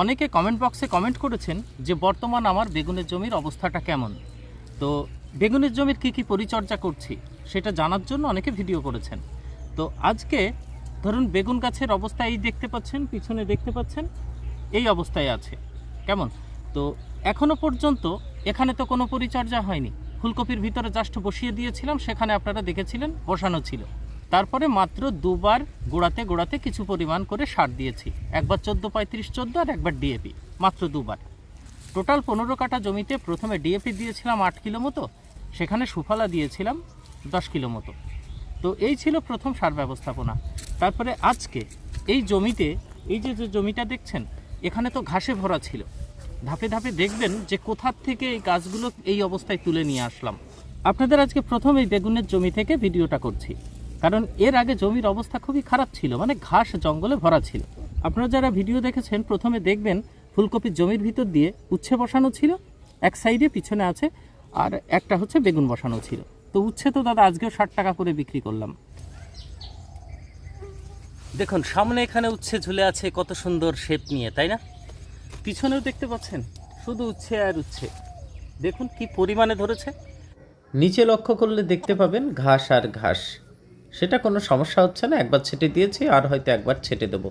অনেকে কমেন্ট বক্সে কমেন্ট করেছেন যে বর্তমান আমার বেগুনের জমির অবস্থাটা কেমন। তো বেগুনের জমির কী কী পরিচর্যা করছি সেটা জানার জন্য অনেকে ভিডিও করেছেন। তো আজকে ধরুন বেগুন গাছের অবস্থা এই দেখতে পাচ্ছেন, পিছনে দেখতে পাচ্ছেন, এই অবস্থায় আছে। কেমন? তো এখনও পর্যন্ত এখানে তো কোনো পরিচর্যা হয়নি। ফুলকপির ভিতরে জাস্ট বসিয়ে দিয়েছিলাম, সেখানে আপনারা দেখেছিলেন, বসানো ছিল। তারপরে মাত্র দুবার গোড়াতে গোড়াতে কিছু পরিমাণ করে সার দিয়েছি। একবার চোদ্দ, পঁয়ত্রিশ, চোদ্দ আর একবার ডিএপি মাত্র দুবার। টোটাল পনেরো কাটা জমিতে প্রথমে ডিএপি দিয়েছিলাম আট কিলো মতো, সেখানে সুফলা দিয়েছিলাম দশ কিলো মতো। তো এই ছিল প্রথম সার ব্যবস্থাপনা। তারপরে আজকে এই জমিতে, এই যে যে জমিটা দেখছেন, এখানে তো ঘাসে ভরা ছিল। ধাপে ধাপে দেখবেন যে কোথার থেকে এই গাছগুলো এই অবস্থায় তুলে নিয়ে আসলাম। আপনাদের আজকে প্রথম এই বেগুনের জমি থেকে ভিডিওটা করছি। কারণ এর আগে জমির অবস্থা খুবই খারাপ ছিল মানে ঘাস জঙ্গলে ভরা ছিল। আপনারা যারা ভিডিও দেখেছেন প্রথমে দেখবেন ফুলকপির জমির ভিতর দিয়ে উচ্ছে বসানো ছিল এক সাইডে পিছনে আছে আর একটা হচ্ছে বেগুন বসানো ছিল। তো উচ্ছে তো দাদা আজকেও ষাট টাকা করে বিক্রি করলাম। দেখুন সামনে এখানে উচ্ছে ঝুলে আছে কত সুন্দর শেপ নিয়ে তাই না? পিছনেও দেখতে পাচ্ছেন শুধু উচ্ছে আর উচ্ছে। দেখুন কি পরিমাণে ধরেছে। নিচে লক্ষ্য করলে দেখতে পাবেন ঘাস আর ঘাস। সেটা কোনো সমস্যা হচ্ছে না, একবার ছেটে দিয়েছি আর হয়তো একবার ছেটে দেবো।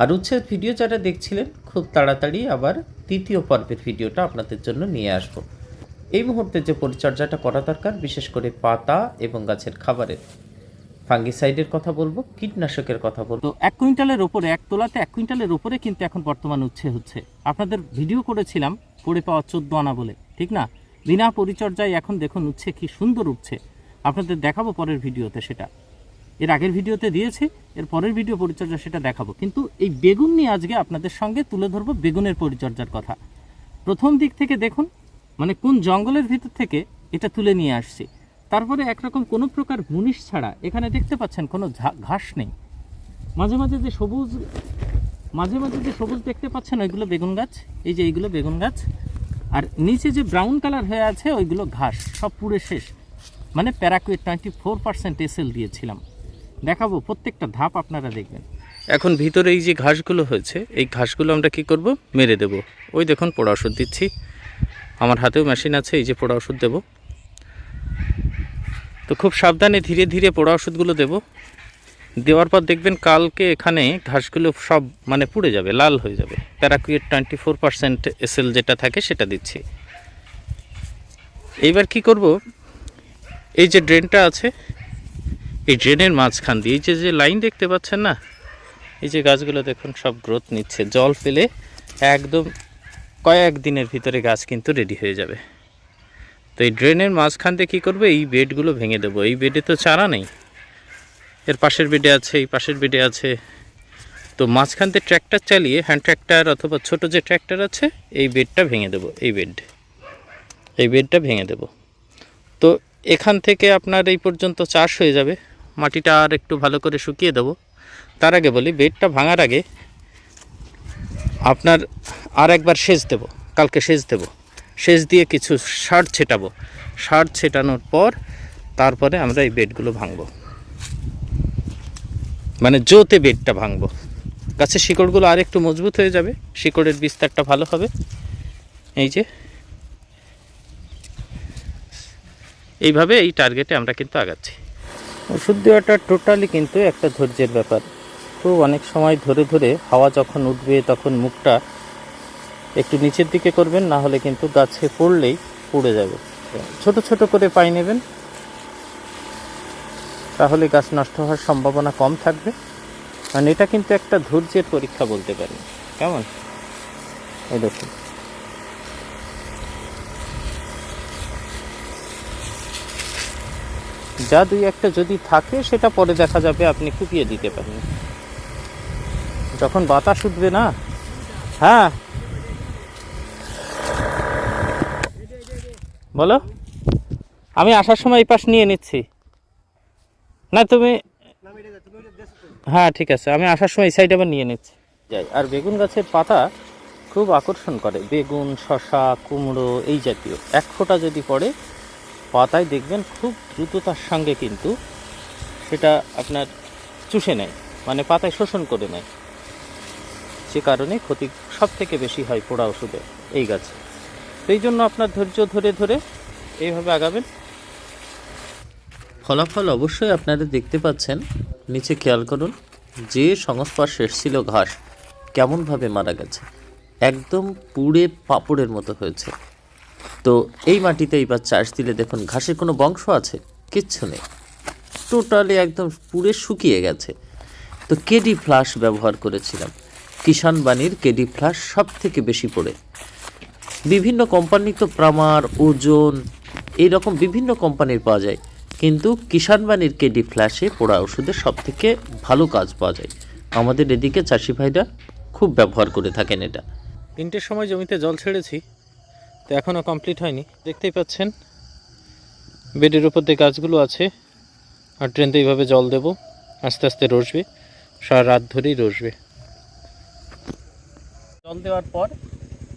আর উচ্ছের ভিডিও যারা দেখছিলেন, খুব তাড়াতাড়ি আবার তৃতীয় পর্বের ভিডিওটা আপনাদের জন্য নিয়ে আসব। এই মুহূর্তে যে পরিচর্যাটা করা দরকার, বিশেষ করে পাতা এবং গাছের খাবারের। ফাঙ্গিসাইডের কথা বলব, কীটনাশকের কথা বলব। এক কুইন্টালের ওপরে, এক তোলাতে এক কুইন্টালের ওপরে কিন্তু এখন বর্তমান উচ্ছে হচ্ছে। আপনাদের ভিডিও করেছিলাম, পড়ে পাওয়া চোদ্দ আনা বলে, ঠিক না? বিনা পরিচর্যায় এখন দেখুন উচ্ছে কি সুন্দর উঠছে। আপনাদের দেখাবো পরের ভিডিওতে সেটা। এর আগের ভিডিওতে দিয়েছি, এর পরের ভিডিও পরিচর্যা সেটা দেখাবো। কিন্তু এই বেগুন নিয়ে আজকে আপনাদের সঙ্গে তুলে ধরবো বেগুনের পরিচর্যার কথা। প্রথম দিক থেকে দেখুন মানে কোন জঙ্গলের ভিতর থেকে এটা তুলে নিয়ে আসছি। তারপরে একরকম কোনো প্রকার মুনিশ ছাড়া এখানে দেখতে পাচ্ছেন কোনো ঘাস নেই। মাঝে মাঝে যে সবুজ, মাঝে মাঝে যে সবুজ দেখতে পাচ্ছেন ওইগুলো বেগুন গাছ, এই যে এইগুলো বেগুন গাছ। আর নিচে যে ব্রাউন কালার হয়ে আছে ওইগুলো ঘাস, সব পুড়ে শেষ। মানে paraquat twenty four percent SL দিয়েছিলাম। দেখাবো, প্রত্যেকটা ধাপ আপনারা দেখবেন। এখন ভিতরে এই যে ঘাসগুলো হয়েছে, এই ঘাসগুলো আমরা কি করব? মেরে দেব। ওই দেখুন, পোড়া ওষুধ দিচ্ছি। আমার হাতেও মেশিন আছে, এই যে পোড়া ওষুধ দেব। তো খুব সাবধানে ধীরে ধীরে পোড়া ওষুধগুলো দেব। দেওয়ার পর দেখবেন কালকে এখানে ঘাসগুলো সব মানে পুড়ে যাবে, লাল হয়ে যাবে। Paraquat twenty four percent SL যেটা থাকে সেটা দিচ্ছি। এইবার কি করব? এই যে ড্রেনটা আছে এই ড্রেনের মাঝখান দিয়ে, এই যে যে লাইন দেখতে পাচ্ছেন না? এই যে গাছগুলো দেখুন, সব গ্রোথ নিচ্ছে। জল ফেলে একদম কয়েক দিনের ভিতরে গাছ কিন্তু রেডি হয়ে যাবে। তো এই ড্রেনের মাঝখান দিয়ে কী করবে? এই বেডগুলো ভেঙে দেবো। এই বেডে তো চারা নেই। এর পাশের বেডে আছে, এই পাশের বেডে আছে। তো মাঝখান দিয়ে ট্র্যাক্টর চালিয়ে হ্যান্ড ট্র্যাক্টর অথবা ছোট যে ট্র্যাক্টর আছে, এই বেডটা ভেঙে দেবো, এই বেড। এই বেডটা ভেঙে দেবো। তো এখান থেকে আপনার এই পর্যন্ত চাষ হয়ে যাবে। মাটিটা আর একটু ভালো করে শুকিয়ে দেবো। তার আগে বলি, বেডটা ভাঙার আগে আপনার আর একবার সেচ দেব, কালকে সেচ দেব। সেচ দিয়ে কিছু সার ছেটাবো। সার ছেটানোর পর তারপরে আমরা এই বেডগুলো ভাঙবো। মানে জোতে বেডটা ভাঙবো। গাছের শিকড়গুলো আর একটু মজবুত হয়ে যাবে, শিকড়ের বিস্তারটা ভালো হবে। এই যে। এইভাবে এই টার্গেটে আমরা কিন্তু আগাচ্ছি। ওষুধ দেওয়াটা টোটালি কিন্তু একটা ধৈর্যের ব্যাপার। তো অনেক সময় ধরে ধরে হাওয়া যখন উঠবে তখন মুখটা একটু নিচের দিকে করবেন, না হলে কিন্তু গাছে পড়লেই পড়ে যাবে। ছোট ছোট করে পাই নেবেন। তাহলে গাছ নষ্ট হওয়ার সম্ভাবনা কম থাকবে। কারণ এটা কিন্তু একটা ধৈর্যের পরীক্ষা বলতে পারেন। কেমন? এই দেখুন। যা দুই একটা যদি থাকে, সেটা পরে দেখা যাবে, আপনি কুপিয়ে দিতে পারেন। যখন বাতাস উঠবে না? হ্যাঁ। বলো। আমি আসার সময় এই পাশ নিয়ে নিচ্ছি। না, তুমি হ্যাঁ ঠিক আছে। আমি আসার সময় এই সাইড আবার নিয়ে নিচ্ছি। যাই, আর বেগুন গাছের পাতা খুব আকর্ষণ করে। বেগুন শশা কুমড়ো, এই জাতীয়। এক ফোঁটা যদি পড়ে পাতায় দেখবেন খুব দ্রুততার সঙ্গে কিন্তু সেটা আপনার চুষে নেয় মানে পাতায় শোষণ করে নেয়। যে কারণে ক্ষতি সব থেকে বেশি হয় পোড়া ওষুধে এই গাছে। এই জন্য আপনার ধৈর্য ধরে ধরে এইভাবে আগাবেন। ফলাফল অবশ্যই আপনারা দেখতে পাচ্ছেন। নিচে খেয়াল করুন, যে সংস্পর্শে এসেছিল ঘাস কেমনভাবে মারা গেছে। একদম পুড়ে পাপড়ের মতো হয়েছে। তো এই মাটিতে এইবার চাষ দিলে দেখুন ঘাসের কোনো বংশ আছে? কিচ্ছু নেই। টোটালি একদম পুড়ে শুকিয়ে গেছে। তো কেডি ফ্লাশ ব্যবহার করেছিলাম। কিষান বাণীর কেডি ফ্লাশ সব থেকে বেশি পড়ে। বিভিন্ন কোম্পানি তো প্রামার, ওজন, এইরকম বিভিন্ন কোম্পানির পাওয়া যায়। কিন্তু কিষান বাণীর কেডি ফ্ল্যাশে পোড়া ওষুধের সব থেকে ভালো কাজ পাওয়া যায়। আমাদের এদিকে চাষি ভাইরা খুব ব্যবহার করে থাকেন এটা। তিনটের সময় জমিতে জল ছেড়েছি। তো এখনও কমপ্লিট হয়নি। দেখতেই পাচ্ছেন, বেডের উপর দিয়ে গাছগুলো আছে, আর ট্রেনতে এইভাবে জল দেব, আস্তে আস্তে রসবে, সারা রাত ধরেই রসবে। জল দেওয়ার পর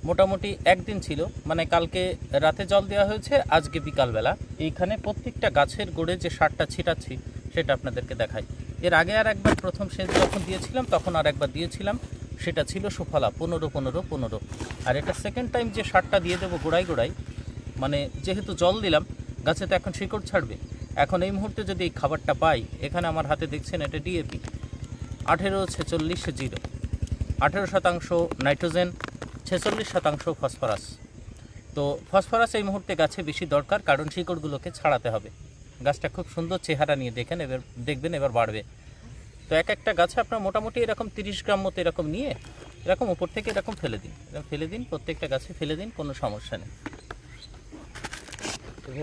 মোটামুটি একদিন ছিল মানে কালকে রাতে জল দেওয়া হয়েছে, আজকে বিকালবেলা। এইখানে প্রত্যেকটা গাছের গোড়ে যে সারটা ছিটাচ্ছি, সেটা আপনাদেরকে দেখাই। এর আগে আর একবার প্রথম সেচ যখন দিয়েছিলাম, তখন আর একবার দিয়েছিলাম। সেটা ছিল সুফলা, পনেরো পনেরো পনেরো। আর এটা সেকেন্ড টাইম যে সারটা দিয়ে দেবো গোড়ায় গোড়ায় মানে যেহেতু জল দিলাম, গাছে তো এখন শিকড় ছাড়বে। এখন এই মুহূর্তে যদি এই খাবারটা পাই, এখানে আমার হাতে দেখছেন এটা ডিএপি আঠেরো ছেচল্লিশ জিরো। আঠেরো শতাংশ নাইট্রোজেন, ছেচল্লিশ শতাংশ ফসফরাস। তো ফসফরাস এই মুহূর্তে গাছে বেশি দরকার, কারণ শিকড়গুলোকে ছাড়াতে হবে। গাছটা খুব সুন্দর চেহারা নিয়ে দেখেন, এবার দেখবেন এবার বাড়বে। তো এক একটা গাছে আপনার মোটামুটি এরকম তিরিশ গ্রাম মতো এরকম নিয়ে, এরকম উপর থেকে এরকম ফেলে দিন। এরকম ফেলে দিন, প্রত্যেকটা গাছে ফেলে দিন, কোনো সমস্যা নেই।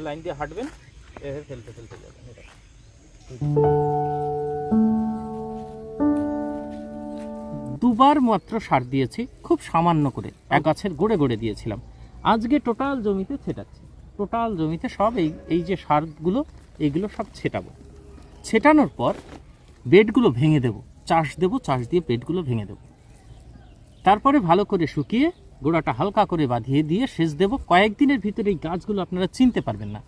লাইন দিয়ে হাঁটবেন, এভাবে ফেলতে ফেলতে যাবেন। দুবার মাত্র সার দিয়েছি, খুব সামান্য করে। এক গাছের গোড়ে গোড়ে দিয়েছিলাম। আজকে টোটাল জমিতে ছেটাচ্ছি। টোটাল জমিতে সব এই এই যে সারগুলো এইগুলো সব ছেটাবো। ছেটানোর পর বেডগুলো ভেঙে দেবো। চাষ দেবো, চাষ দিয়ে বেডগুলো ভেঙে দেবো। তারপরে ভালো করে শুকিয়ে গোড়াটা হালকা করে বাঁধিয়ে দিয়ে সেচ দেবো। কয়েকদিনের ভিতরে এই গাছগুলো আপনারা চিনতে পারবেন না।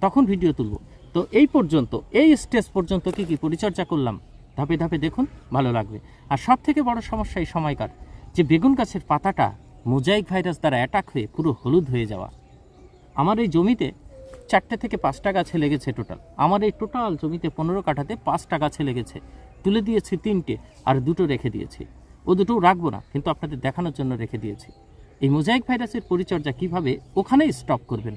তখন ভিডিও তুলব। তো এই পর্যন্ত, এই স্টেজ পর্যন্ত কি কি পরিচর্যা করলাম, ধাপে ধাপে দেখুন, ভালো লাগবে। আর সব থেকে বড় সমস্যা এই সময়কার, যে বেগুন গাছের পাতাটা মোজাইক ভাইরাস দ্বারা অ্যাটাক হয়ে পুরো হলুদ হয়ে যাওয়া। আমার এই জমিতে চারটে থেকে পাঁচটা গাছে লেগেছে টোটাল আমার এই টোটাল জমিতে পনেরো কাঠাতে পাঁচটা গাছে লেগেছে। তুলে দিয়েছি তিনটে আর দুটো রেখে দিয়েছি। ও দুটো রাখব না, কিন্তু আপনাদের দেখানোর জন্য রেখে দিয়েছি। এই মোজাইক ভাইরাসের পরিচর্যা কীভাবে ওখানেই স্টপ করবেন?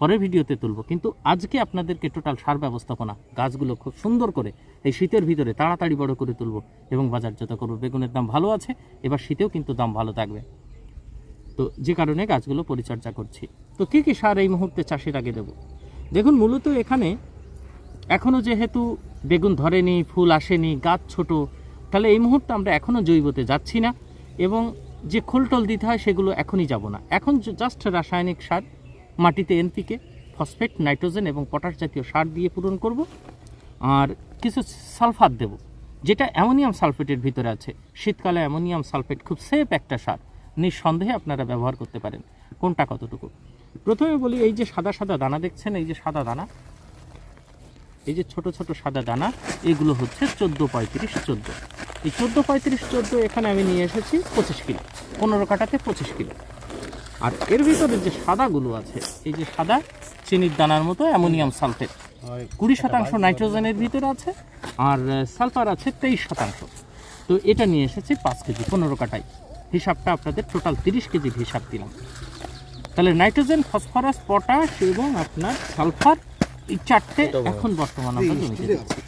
পরের ভিডিওতে তুলব। কিন্তু আজকে আপনাদেরকে টোটাল সার ব্যবস্থাপনা, গাছগুলো খুব সুন্দর করে এই শীতের ভিতরে তাড়াতাড়ি বড় করে তুলব এবং বাজারজাত করব। বেগুনের দাম ভালো আছে, এবার শীতেও কিন্তু দাম ভালো থাকবে। তো যে কারণে গাছগুলো পরিচর্যা করছি। তো কী কী সার এই মুহূর্তে চাষের আগে দেব? দেখুন, মূলত এখানে এখনও যেহেতু বেগুন ধরেনি, ফুল আসেনি, গাছ ছোট, তাহলে এই মুহূর্তে আমরা এখনও জৈবতে যাচ্ছি না এবং যে খোলটল দিতে হয় সেগুলো এখনই যাব না। এখন জাস্ট রাসায়নিক সার, মাটিতে এনপিকে, ফসফেট, নাইট্রোজেন এবং পটাশ জাতীয় সার দিয়ে পূরণ করব আর কিছু সালফার দেব, যেটা অ্যামোনিয়াম সালফেটের ভিতরে আছে। শীতকালে অ্যামোনিয়াম সালফেট খুব সেফ একটা সার। নিঃসন্দেহে আপনারা ব্যবহার করতে পারেন। কোনটা কতটুকু? প্রথমে বলি এই যে সাদা সাদা দানা দেখছেন এই যে সাদা দানা এই যে ছোট ছোট সাদা দানা এগুলো হচ্ছে চোদ্দ পঁয়ত্রিশ চোদ্দ। এই চোদ্দ পঁয়ত্রিশ চোদ্দ এখানে আমি নিয়ে এসেছি পঁচিশ কিলো পনেরো কাটাতে পঁচিশ কিলো। আর এর ভিতরে যে সাদাগুলো আছে এই যে সাদা চিনির দানার মতো অ্যামোনিয়াম সালফেট কুড়ি শতাংশ নাইট্রোজেনের ভিতরে আছে আর সালফার আছে তেইশ শতাংশ। তো এটা নিয়ে এসেছি পাঁচ কেজি পনেরো কাটাই হিসাবটা আপনাদের টোটাল তিরিশ কেজির হিসাব দিলাম। তাহলে নাইট্রোজেন ফসফরাস পটাশ এবং আপনার সালফার এই চারটে এখন বর্তমান আমরা জমিতে দিচ্ছি।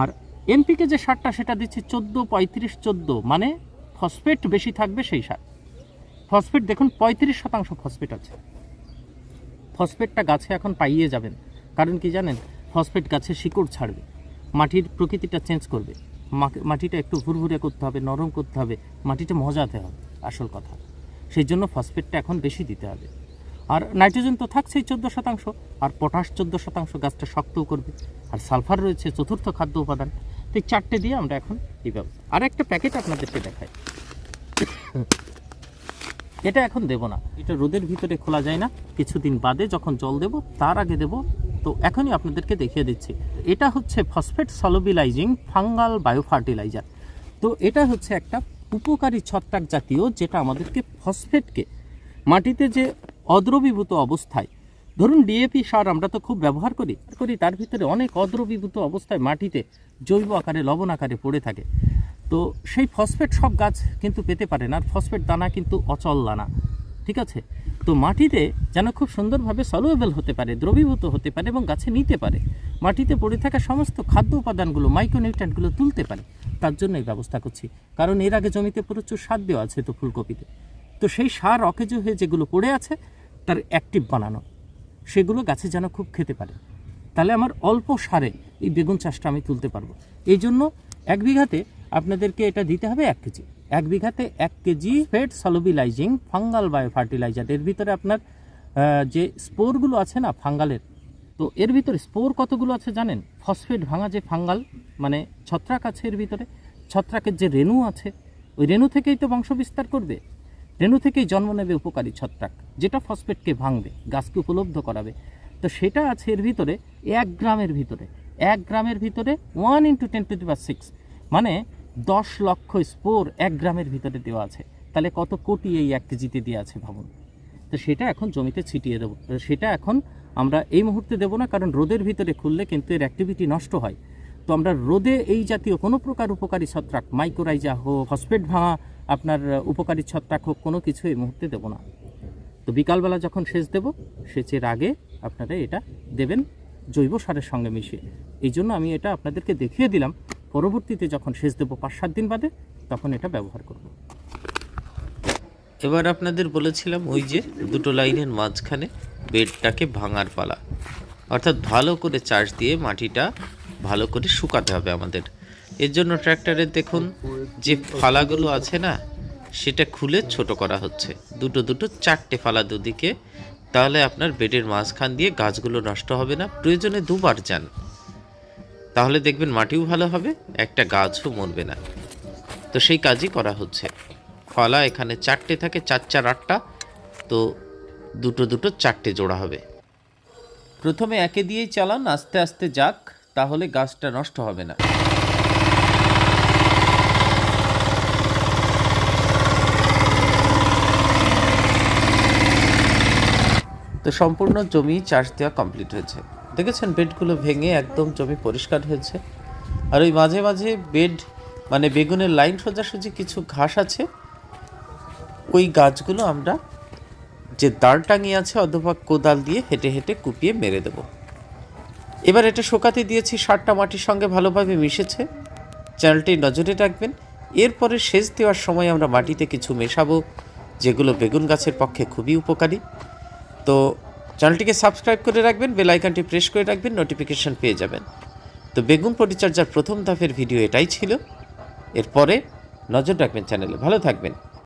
আর এনপিকে যে সারটা সেটা দিচ্ছি চোদ্দ পঁয়ত্রিশ চোদ্দ মানে ফসফেট বেশি থাকবে সেই সার। ফসফেট দেখুন পঁয়ত্রিশ শতাংশ ফসফেট আছে। ফসফেটটা গাছে এখন পাইয়ে যাবেন। কারণ কি জানেন? ফসফেট গাছে শিকড় ছাড়বে। মাটির প্রকৃতিটা চেঞ্জ করবে। মাটিটা একটু ভুরভুরে করতে হবে, নরম করতে হবে, মাটিটা মজাতে হবে, আসল কথা। সেই জন্য ফসফেটটা এখন বেশি দিতে হবে। আর নাইট্রোজেন তো থাকছেই চোদ্দ শতাংশ, আর পটাশ চোদ্দ শতাংশ গাছটা শক্তও করবে। আর সালফার রয়েছে চতুর্থ খাদ্য উপাদান। তো চারটে দিয়ে আমরা এখন এই ব্যবস্থা আর একটা প্যাকেট আপনাদেরকে দেখাই। এটা এখন দেব না। এটা রোদের ভিতরে খোলা যায় না। কিছুদিন বাদে যখন জল দেব, তার আগে দেব তো এখনই আপনাদেরকে দেখিয়ে দিচ্ছি। এটা হচ্ছে phosphate solubilising fungal bio fertiliser তো এটা হচ্ছে একটা উপকারী ছত্রাক জাতীয় যেটা আমাদেরকে ফসফেটকে মাটিতে যে অদ্রবীভূত অবস্থায়, ধরুন ডিএপি সার আমরা তো খুব ব্যবহার করি করি তার ভিতরে অনেক অদ্রবীভূত অবস্থায় মাটিতে জৈব আকারে, লবণ আকারে পড়ে থাকে। তো সেই ফসফেট সব গাছ কিন্তু পেতে পারে না, আর ফসফেট দানা কিন্তু অচল দানা। ঠিক আছে? তো মাটিতে যেন খুব সুন্দরভাবে সলুয়েবল হতে পারে, দ্রবীভূত হতে পারে এবং গাছে নিতে পারে। মাটিতে পড়ে থাকা সমস্ত খাদ্য উপাদানগুলো মাইক্রোনিউট্রেন্টগুলো তুলতে পারে। তার জন্য এই ব্যবস্থা করছি। কারণ এর আগে জমিতে প্রচুর সার দেওয়া আছে তো ফুলকপিতে। তো সেই সার অকেজো হয়ে যেগুলো পড়ে আছে, তার অ্যাক্টিভ বানানো। সেগুলো গাছে যেন খুব খেতে পারে। তাহলে আমার অল্প সারে এই বেগুন চাষটা আমি তুলতে পারব। এই জন্য এক বিঘাতে আপনাদেরকে এটা দিতে হবে এক কেজি। এক বিঘাতে এক KG fade সলবিলাইজিং fungal bio fertiliser এর ভিতরে আপনার যে স্পোরগুলো আছে না ফাঙ্গালের, তো এর ভিতরে স্পোর কতগুলো আছে জানেন? ফসফেট ভাঙা যে ফাঙ্গাল মানে ছত্রাক আছে এর ভিতরে, ছত্রাকের যে রেণু আছে, ওই রেণু থেকেই তো বংশ বিস্তার করবে। রেণু থেকেই জন্ম নেবে উপকারী ছত্রাক, যেটা ফসফেটকে ভাঙবে, গাছকে উপলব্ধ করাবে। তো সেটা আছে এর ভিতরে এক গ্রামের ভিতরে। এক গ্রামের ভিতরে one into ten to power six মানে দশ লক্ষ স্পোর এক গ্রামের ভিতরে দেওয়া আছে। তাহলে কত কোটি এই এক কেজিতে দেওয়া আছে ভাবুন? তো সেটা এখন জমিতে ছিটিয়ে দেবো। সেটা এখন আমরা এই মুহূর্তে দেবো না, কারণ রোদের ভিতরে খুললে কিন্তু এর অ্যাক্টিভিটি নষ্ট হয়। তো আমরা রোদে এই জাতীয় কোনো প্রকার উপকারী ছত্রাক মাইক্রোরাইজা হোক ফসফেট ভাঙা, আপনার উপকারী ছত্রাক হোক, কোনো কিছু এই মুহূর্তে দেবো না। তো বিকালবেলা যখন সেচ দেব, সেচের আগে আপনারা এটা দেবেন জৈব সারের সঙ্গে মিশিয়ে। এই জন্য আমি এটা আপনাদেরকে দেখিয়ে দিলাম। পরবর্তীতে যখন সেচ দেবো পাঁচ সাত দিন বাদে, তখন এটা ব্যবহার করব। এবার আপনাদের বলেছিলাম ওই যে দুটো লাইনের মাঝখানে বেডটাকে ভাঙার পালা। অর্থাৎ ভালো করে চার্জ দিয়ে মাটিটা ভালো করে শুকাতে হবে আমাদের। এর জন্য ট্র্যাক্টরের দেখুন যে ফালাগুলো আছে না, সেটা খুলে ছোট করা হচ্ছে। দুটো দুটো চারটে ফালা দুদিকে, তাহলে আপনার বেডের মাঝখান দিয়ে গাছগুলো নষ্ট হবে না। প্রয়োজনে দুবার যান। তাহলে দেখবেন মাটিও ভালো হবে, একটা গাছও মরবে না। তো সেই কাজই করা হচ্ছে। ফলা এখানে চারটে থাকে, চার চার আটটা, তো দুটো দুটো চারটে জোড়া হবে। প্রথমে একে দিয়েই চালান, আস্তে আস্তে যাক, তাহলে গাছটা নষ্ট হবে না। তো সম্পূর্ণ জমি চাষ দেওয়া কমপ্লিট হয়েছে। দেখেছেন বেডগুলো ভেঙে একদম জমি পরিষ্কার হয়েছে। আর ওই মাঝে মাঝে বেড মানে বেগুনের লাইন সোজাসুজি কিছু ঘাস আছে। ওই গাছগুলো আমরা যে দাঁড় টাঙিয়ে আছে অথবা কোদাল দিয়ে হেঁটে হেঁটে কুপিয়ে মেরে দেব। এবার এটা শোকাতে দিয়েছি, সারটা মাটির সঙ্গে ভালোভাবে মিশেছে। চ্যানেলটি নজরে রাখবেন। এরপরে সেচ দেওয়ার সময় আমরা মাটিতে কিছু মেশাবো, যেগুলো বেগুন গাছের পক্ষে খুবই উপকারী। তো চ্যানেলটিকে সাবস্ক্রাইব করে রাখবেন, বেল আইকনটি প্রেস করে রাখবেন, নোটিফিকেশন পেয়ে যাবেন। তো বেগুন পরিচর্যার প্রথম ধাপের ভিডিও এটাই ছিল। এরপরে নজর রাখবেন চ্যানেলে। ভালো থাকবেন।